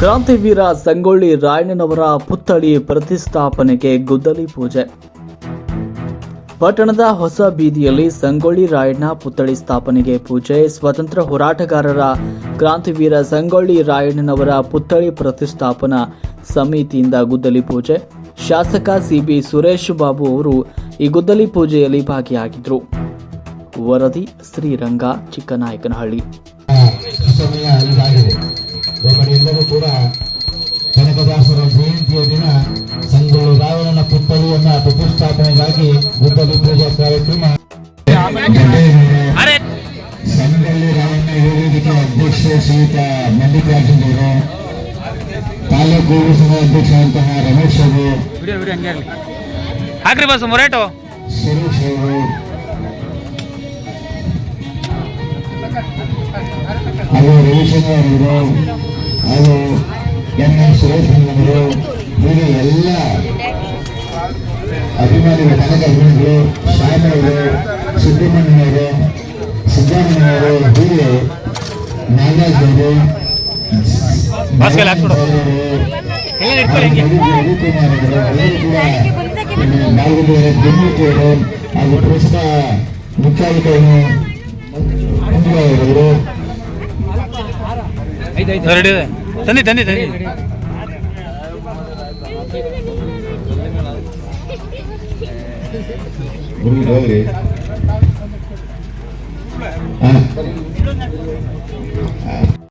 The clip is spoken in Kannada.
ಕ್ರಾಂತಿವೀರ ಸಂಗೊಳ್ಳಿ ರಾಯಣ್ಣನವರ ಪುತ್ಥಳಿ ಪ್ರತಿಷ್ಠಾಪನೆಗೆ ಗುದ್ದಲಿ ಪೂಜೆ. ಪಟ್ಟಣದ ಹೊಸ ಬೀದಿಯಲ್ಲಿ ಸಂಗೊಳ್ಳಿ ರಾಯಣ್ಣ ಪುತ್ಥಳಿ ಸ್ಥಾಪನೆಗೆ ಪೂಜೆ. ಸ್ವತಂತ್ರ ಹೋರಾಟಗಾರರ ಕ್ರಾಂತಿವೀರ ಸಂಗೊಳ್ಳಿ ರಾಯಣ್ಣನವರ ಪುತ್ಥಳಿ ಪ್ರತಿಷ್ಠಾಪನಾ ಸಮಿತಿಯಿಂದ ಗುದ್ದಲಿ ಪೂಜೆ. ಶಾಸಕ ಸಿಬಿ ಸುರೇಶ್ ಬಾಬು ಅವರು ಈ ಗುದ್ದಲಿ ಪೂಜೆಯಲ್ಲಿ ಭಾಗಿಯಾಗಿದ್ದರು ವರದಿ, ಶ್ರೀರಂಗ, ಚಿಕ್ಕನಾಯಕನಹಳ್ಳಿ. ಕೂಡ ಕನಕದಾಸರ ಜಯಂತಿಯ ದಿನ ಸಂಗೊಳ್ಳಿ ರಾಯಣ್ಣನ ಪುತ್ಥಳಿಯನ್ನ ಪ್ರತಿಷ್ಠಾಪನೆಗಾಗಿ ಗುದ್ದಲಿ ಪೂಜಾ ಕಾರ್ಯಕ್ರಮ. ಸಂಗೊಳ್ಳಿ ರಾಯಣ್ಣ ವೇದಿಕೆ ಅಧ್ಯಕ್ಷ ಶ್ರೀಯುತ ಮಲ್ಲಿಕಾರ್ಜುನ್ ಅವರು ತಾಲೂಕು ಅಧ್ಯಕ್ಷ ಅಂತಹ ರಮೇಶ್ ಅವರು ಹಾಕ್ರಿ ಬಸ್ ಮೊರೇಟು. ಸುರೇಶ್ ಅವರು ಹಾಗೂ ರವಿಶಂಕರ್ ಅವರು ಹಾಗೂ ಎನ್ ಎನ್ ಸುರೇಶ್ ಅವರು ಹೀಗೆ ಎಲ್ಲ ಅಭಿಮಾನಿಗಳು ಕನಕ ಅಭಿಮಾನಿಗಳು ಶಾಮವರು ಸುಬ್ರಹ್ಮಣ್ಯನವರು ಸಿದ್ದರಾಮಯ್ಯವರು ಹೀಗೆ ನಾಗರಾಜ್ ಅವರು. ರವಿಕುಮಾರ್ ಅವರು ಎಲ್ಲರೂ ಕೂಡ ಪಾಲ್ಗೊಂಡಿದ್ದಾರೆ ಬೆಂಗಳೂರು ಹಾಗೂ ಪುರಸ್ಕಾರ ಅವರು ರೆಡಿ ಇದೆ. ತನ್ನಿ ತನ್ನಿ ತನ್ನಿ ಹಾ.